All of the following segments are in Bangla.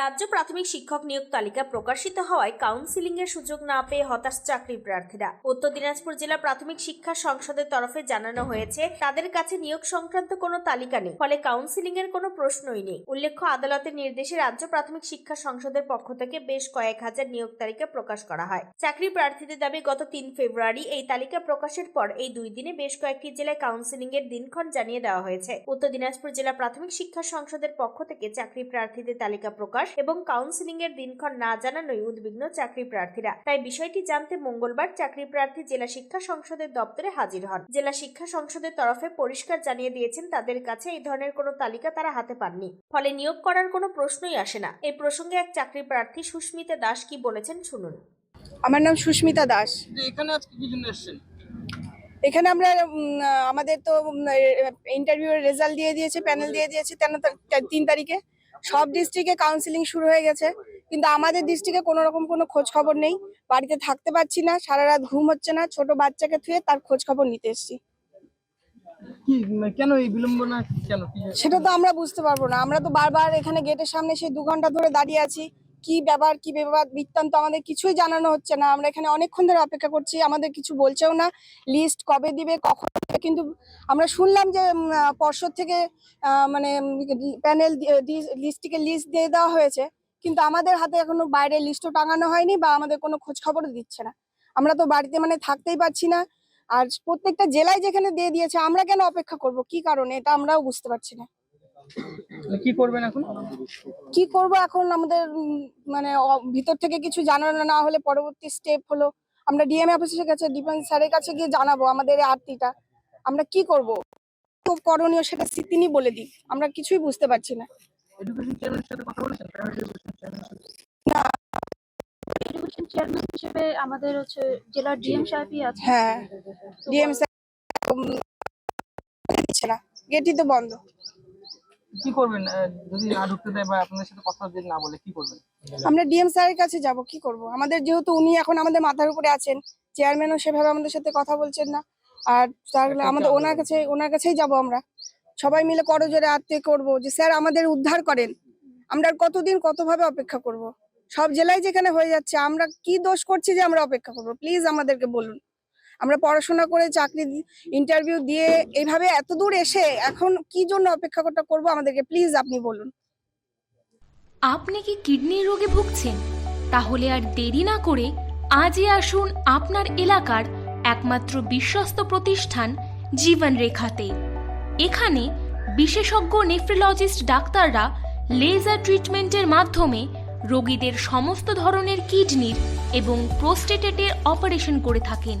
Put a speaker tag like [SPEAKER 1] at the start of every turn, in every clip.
[SPEAKER 1] রাজ্য প্রাথমিক শিক্ষক নিয়োগ তালিকা প্রকাশিত হওয়ায় কাউন্সিলিং এর সুযোগ না পেয়ে হতাশ চাকরি প্রার্থীরা। উত্তর দিনাজপুর জেলা প্রাথমিক শিক্ষা সংসদের তরফে জানানো হয়েছে, তাদের কাছে নিয়োগ সংক্রান্ত কোনো তালিকা নেই, ফলে কাউন্সিলিং এর কোনো প্রশ্নই নেই। উল্লেখ্য, আদালতের নির্দেশে রাজ্য প্রাথমিক শিক্ষা সংসদের পক্ষ থেকে বেশ কয়েক হাজার নিয়োগ তালিকা প্রকাশ করা হয়। চাকরি প্রার্থীদের দাবি, গত তিন ফেব্রুয়ারি এই তালিকা প্রকাশের পর এই দুই দিনে বেশ কয়েকটি জেলায় কাউন্সিলিং এর দিনক্ষণ জানিয়ে দেওয়া হয়েছে। উত্তর দিনাজপুর জেলা প্রাথমিক শিক্ষা সংসদের পক্ষ থেকে চাকরি প্রার্থীদের তালিকা প্রকাশ এবং কাউন্সিলিং এর দিনক্ষণ না জানানোই উদ্বিগ্ন চাকরি প্রার্থীরা তাই বিষয়টি জানতে মঙ্গলবার চাকরি প্রার্থী জেলা শিক্ষা সংসদের দপ্তরে হাজির হন। জেলা শিক্ষা সংসদের তরফে পরিষ্কার জানিয়ে দিয়েছেন তাদের কাছে এই ধরনের কোনো তালিকা তারা হাতে পাননি। ফলে নিয়োগ করার কোনো প্রশ্নই আসে না। এই প্রসঙ্গে এক চাকরি প্রার্থী সুস্মিতা দাস কি বলেছেন শুনুন।
[SPEAKER 2] আমার নাম সুস্মিতা দাস।
[SPEAKER 3] এখানে আজকে কি জন্য এসেছেন?
[SPEAKER 2] এখানে আমরা উম, আমাদের তো ইন্টারভিউয়ের রেজাল্ট দিয়ে দিয়েছে প্যানেল দিয়ে দিয়েছে তেন তিন তারিখে। সব ডিস্ট্রিক্টে কাউন্সিলিং শুরু হয়ে গেছে কিন্তু আমাদের ডিস্ট্রিক্টে কোনো রকম কোনো খোঁজ খবর নেই। বাড়িতে থাকতে পারছি না সারা রাত ঘুম হচ্ছে না ছোট বাচ্চাকে থুয়ে তার খোঁজ খবর নিতে এসছি।
[SPEAKER 3] মানে কেন এই বিলম্বনা কেন
[SPEAKER 2] সেটা তো আমরা বুঝতে পারব না। আমরা তো বারবার এখানে গেটের সামনে সেই দু ঘণ্টা ধরে দাঁড়িয়ে আছি। কি ব্যাপার কি ব্যাপার বৃত্তান্ত আমাদের কিছুই জানানো হচ্ছে না। আমরা এখানে অনেকক্ষণ ধরে অপেক্ষা করছি, আমাদের কিছু বলছেও না। লিস্ট কবে দিবে, কখন কিন্তু আমরা শুনলাম যে পর্ষদ থেকে মানে প্যানেল লিস্টটিকে লিস্ট দিয়ে দেওয়া হয়েছে, কিন্তু আমাদের হাতে এখনও বাইরে লিস্টও টাঙানো হয়নি বা আমাদের কোনো খোঁজ খবরও দিচ্ছে না। আমরা তো বাড়িতে মানে থাকতেই পারছি না। আর প্রত্যেকটা জেলায় যেখানে দিয়ে দিয়েছে, আমরা কেন অপেক্ষা করব? কি কারণে? এটা আমরাও বুঝতে পারছি না।
[SPEAKER 3] কি করবেন এখন?
[SPEAKER 2] কি করব এখন? আমাদের মানে ভিতর থেকে কিছু জানানো না হলে পরবর্তী স্টেপ হলো আমরা ডিএম অফিসের কাছে ডিফেন্স স্যারের কাছে গিয়ে জানাব আমাদের এই আরতিটা আমরা কি করব? তো করণীয় সেটা তিনি বলে দিক। আমরা কিছুই বুঝতে পারছি না।
[SPEAKER 3] এডুকেশন চেয়ারম্যানের সাথে কথা বলেছেন? প্রাইভেট এডুকেশন চেয়ারম্যানের সাথে?
[SPEAKER 4] এডুকেশন চেয়ারম্যান হিসেবে আমাদের হচ্ছে জেলার ডিএম সাহেবই আছে
[SPEAKER 2] হ্যাঁ। ডিএম স্যার গেটই তো বন্ধ।
[SPEAKER 3] কি করবেন? যদি না ঢুকতে দেয় বা আপনাদের সাথে কথা যদি না বলে কি করবেন?
[SPEAKER 2] আমরা ডিএম স্যারের কাছে যাব কি করব? আমাদের যেহেতু উনি এখন আমাদের মাথার উপরে আছেন চেয়ারম্যানও সেভাবে আমাদের সাথে কথা বলছেন না। আর তাহলে আমাদের ওনার কাছে ওনার কাছেই যাব আমরা। সবাই মিলে করজোরে আত্মীয় করব যে স্যার আমাদের উদ্ধার করেন। আমরা আর কতদিন কতভাবে অপেক্ষা করব? সব জেলায় যেখানে হয়ে যাচ্ছে আমরা কি দোষ করছি যে আমরা অপেক্ষা করব? প্লিজ আমাদেরকে বলুন। আমরা পড়াশোনা করে চাকরি ইন্টারভিউ দিয়ে এইভাবে এত দূর এসে এখন কি জন্য অপেক্ষা অপেক্ষাটা করব আমাদেরকে প্লিজ আপনি বলুন।
[SPEAKER 5] আপনি কি কিডনি রোগে ভুগছেন? তাহলে আর দেরি না করে আজই আসুন আপনার এলাকার একমাত্র বিশ্বস্ত প্রতিষ্ঠান জীবন রেখাতে এখানে বিশেষজ্ঞ নেফ্রোলজিস্ট ডাক্তাররা লেজার ট্রিটমেন্টের মাধ্যমে রোগীদের সমস্ত ধরনের কিডনির এবং প্রোস্টেটেটের অপারেশন করে থাকেন।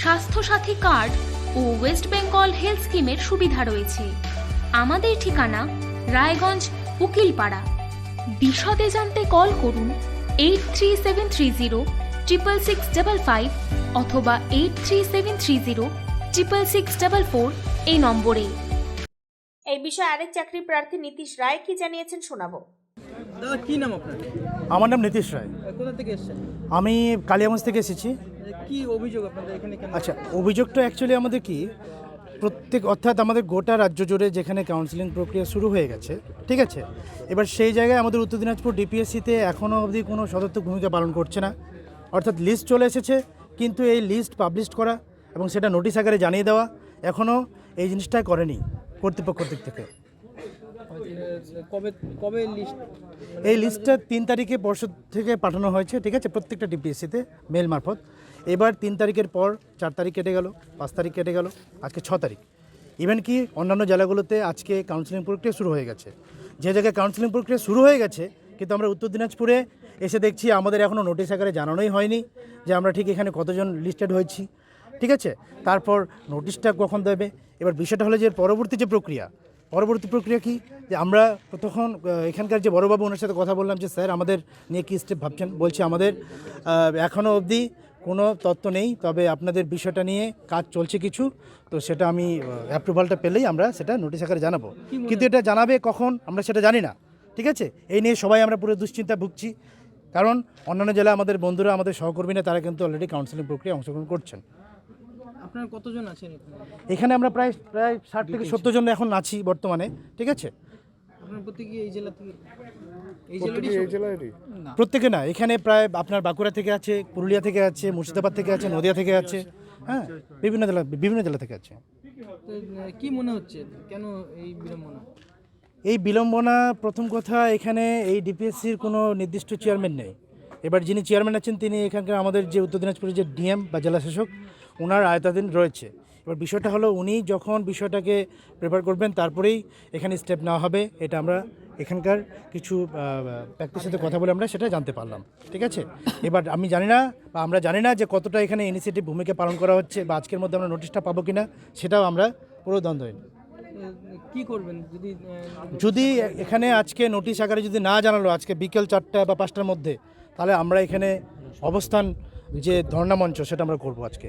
[SPEAKER 5] স্বাস্থ্যসাথী কার্ড ও ওয়েস্ট বেঙ্গল হেলথ স্কিমের সুবিধা রয়েছে। আমাদের ঠিকানা রায়গঞ্জ উকিলপাড়া। বিশদে জানতে কল করুন eight three seven three zero triple six double five অথবা eight three seven three zero triple six double four এই নম্বরে।
[SPEAKER 1] এই বিষয়ে আরেক চাকরি প্রার্থী নীতিশ রায় কি জানিয়েছেন শোনাবো।
[SPEAKER 3] দাদা কি নাম আপনার?
[SPEAKER 6] আমার নাম নীতিশ রায়।
[SPEAKER 3] কোথা থেকে এসেছেন?
[SPEAKER 6] আমি কালিয়াগঞ্জ থেকে এসেছি।
[SPEAKER 3] কি অভিযোগ আপনাদের এখানে কেন?
[SPEAKER 6] আচ্ছা অভিযোগটা অ্যাকচুয়ালি আমাদের কি প্রত্যেক অর্থাৎ আমাদের গোটা রাজ্য জুড়ে যেখানে কাউন্সিলিং প্রক্রিয়া শুরু হয়ে গেছে ঠিক আছে? এবার সেই জায়গায় আমাদের উত্তর দিনাজপুর ডিপিএসসিতে এখনও অবধি কোনো সদর্থক ভূমিকা পালন করছে না। অর্থাৎ লিস্ট চলে এসেছে কিন্তু এই লিস্ট পাবলিশ করা এবং সেটা নোটিশ আকারে জানিয়ে দেওয়া এখনও এই জিনিসটা করেনি কর্তৃপক্ষ দিক থেকে।
[SPEAKER 3] কবে কবে লিস্ট
[SPEAKER 6] এই লিস্টটা তিন তারিখে পর্ষদ থেকে পাঠানো হয়েছে ঠিক আছে? প্রত্যেকটা ডিপিএসসিতে মেল মারফত। এবার তিন তারিখের পর চার তারিখ কেটে গেল, পাঁচ তারিখ কেটে গেল, আজকে ছ তারিখ। ইভেন কি অন্যান্য জেলাগুলোতে আজকে কাউন্সিলিং প্রক্রিয়া শুরু হয়ে গেছে। যে জায়গায় কাউন্সিলিং প্রক্রিয়া শুরু হয়ে গেছে, কিন্তু আমরা উত্তর দিনাজপুরে এসে দেখছি আমাদের এখনও নোটিশ আকারে জানানোই হয়নি যে আমরা ঠিক এখানে কতজন লিস্টেড হয়েছি। ঠিক আছে? তারপর নোটিশটা কখন দেবে? এবার বিষয়টা হলো যে পরবর্তী যে প্রক্রিয়া, পরবর্তী প্রক্রিয়া কি? যে আমরা তখন এখানকার যে বড়বাবু ওনার সাথে কথা বললাম যে, স্যার, আমাদের নিয়ে কী স্টেপ ভাবছেন? বলছি, আমাদের এখনও অবধি কোনো তত্ত্ব নেই তবে আপনাদের বিষয়টা নিয়ে কাজ চলছে কিছু তো সেটা আমি অ্যাপ্রুভালটা পেলেই আমরা সেটা নোটিশ আকারে জানাব। কিন্তু এটা জানাবে কখন আমরা সেটা জানি না ঠিক আছে? এই নিয়ে সবাই আমরা পুরো দুশ্চিন্তা ভুগছি কারণ অন্যান্য জেলা আমাদের বন্ধুরা আমাদের সহকর্মীরা তারা কিন্তু অলরেডি কাউন্সিলিং প্রক্রিয়া অংশগ্রহণ করছেন।
[SPEAKER 3] আপনার কতজন আছেন এখানে?
[SPEAKER 6] এখানে আমরা প্রায় প্রায় ষাট থেকে সত্তর জন এখন আছি বর্তমানে ঠিক আছে?
[SPEAKER 3] আপনার প্রত্যেকে এই জেলা থেকে? এই জেলারই
[SPEAKER 6] প্রত্যেকে না এখানে প্রায় আপনার বাঁকুড়া থেকে আছে পুরুলিয়া থেকে আছে মুর্শিদাবাদ থেকে আছে নদিয়া থেকে আছে হ্যাঁ বিভিন্ন জেলা বিভিন্ন জেলা থেকে আছে।
[SPEAKER 3] কি মনে হচ্ছে? কেন এই বিড়ম্বনা?
[SPEAKER 6] এই বিলম্বনা প্রথম কথা এখানে এই ডিপিএসসির কোনো নির্দিষ্ট চেয়ারম্যান নেই। এবার যিনি চেয়ারম্যান আছেন তিনি এখানকার আমাদের যে উত্তর দিনাজপুরের যে ডিএম বা জেলাশাসক ওনার আয়তাধীন রয়েছে। এবার বিষয়টা হলো উনি যখন বিষয়টাকে প্রেফার করবেন তারপরেই এখানে স্টেপ নেওয়া হবে। এটা আমরা এখানকার কিছু ব্যক্তির সাথে কথা বলে আমরা সেটা জানতে পারলাম। ঠিক আছে? এবার আমি জানি না বা আমরা জানি না যে কতটা এখানে ইনিশিয়েটিভ ভূমিকা পালন করা হচ্ছে বা আজকের মধ্যে আমরা নোটিশটা পাবো কিনা সেটাও আমরা পুরো দ্বন্দ্বহীন
[SPEAKER 3] কি করবেন? যদি
[SPEAKER 6] যদি এখানে আজকে নোটিশ আকারে যদি না জানালো আজকে বিকেল চারটা বা পাঁচটার মধ্যে তাহলে আমরা এখানে অবস্থান যে ধর্ণা মঞ্চ সেটা আমরা করব আজকে।